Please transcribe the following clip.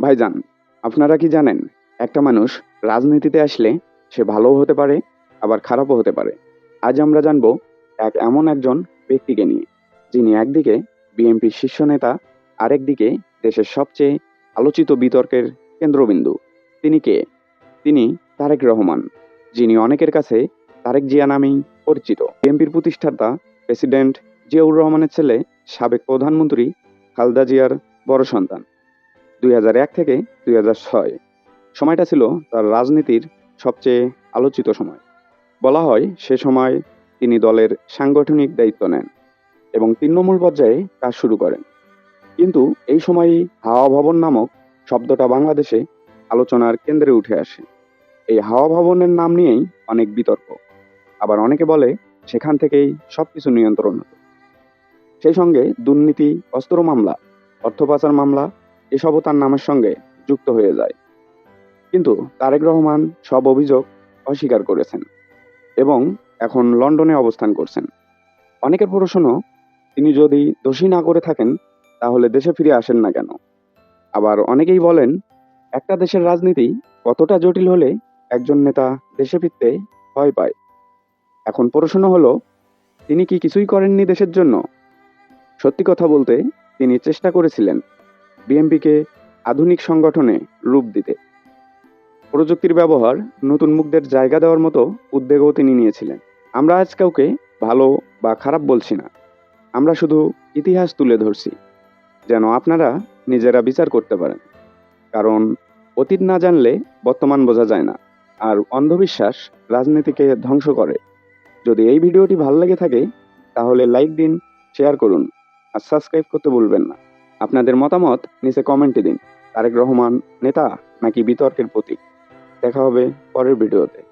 ভাইজান, আপনারা কি জানেন, একটা মানুষ রাজনীতিতে আসলে সে ভালোও হতে পারে, আবার খারাপও হতে পারে। আজ আমরা জানব এক এমন একজন ব্যক্তিকে নিয়ে, যিনি একদিকে বিএনপির শীর্ষ নেতা, আরেকদিকে দেশের সবচেয়ে আলোচিত বিতর্কের কেন্দ্রবিন্দু। তিনি কে? তিনি তারেক রহমান, যিনি অনেকের কাছে তারেক জিয়া নামেই পরিচিত। বিএনপির প্রতিষ্ঠাতা প্রেসিডেন্ট জিয়াউর রহমানের ছেলে সাবেক প্রধানমন্ত্রী খালদা জিয়ার বড় সন্তান। দুই হাজার এক থেকে দুই হাজার ছয়। সময়টা ছিল তার রাজনীতির সবচেয়ে আলোচিত সময়। বলা হয় সে সময় তিনি দলের সাংগঠনিক দায়িত্ব নেন এবং তৃণমূল পর্যায়ে কাজ শুরু করেন। কিন্তু এই সময়ই হাওয়া ভবন নামক শব্দটা বাংলাদেশে আলোচনার কেন্দ্রে উঠে আসে। এই হাওয়া ভবনের নাম নিয়েই অনেক বিতর্ক। আবার অনেকে বলে সেখান থেকেই সবকিছু নিয়ন্ত্রণ হতো। সেই সঙ্গে দুর্নীতি, অস্ত্র মামলা, অর্থ পাচার মামলা এসবও তার নামের সঙ্গে যুক্ত হয়ে যায়। কিন্তু তারেক রহমান সব অভিযোগ অস্বীকার করেছেন এবং এখন লন্ডনে অবস্থান করছেন। অনেকের প্রশ্ন তিনি যদি দোষী না করে থাকেন, তাহলে দেশে ফিরে আসেন না কেন? আবার অনেকেই বলেন, একটা দেশের রাজনীতি কতটা জটিল হলে একজন নেতা দেশে ফিরতে ভয় পায়। এখন প্রশ্ন হলো, তিনি কি কিছুই করেননি দেশের জন্য? সত্যি কথা বলতে তিনি চেষ্টা করেছিলেন। বিএমপিকে আধুনিক সংগঠনে রূপ দিতে। প্রযুক্তির ব্যবহার নতুন মুখদের জায়গা দেওয়ার মতো উদ্যোগও তিনি নিয়েছিলেন। আমরা আজ কাউকে ভালো বা খারাপ বলছি না। আমরা শুধু ইতিহাস তুলে ধরছি, যেন আপনারা নিজেরা বিচার করতে পারেন। কারণ অতীত না জানলে বর্তমান বোঝা যায় না। আর অন্ধবিশ্বাস রাজনীতিকে ধ্বংস করে। যদি এই ভিডিওটি ভালো লেগে থাকে, তাহলে লাইক দিন, শেয়ার করুন, আর সাবস্ক্রাইব করতে ভুলবেন না। আপনাদের মতামত নিচে কমেন্টে দিন। তারেক রহমান নেতা নাকি বিতর্কের প্রতীক? দেখা হবে পরের ভিডিওতে।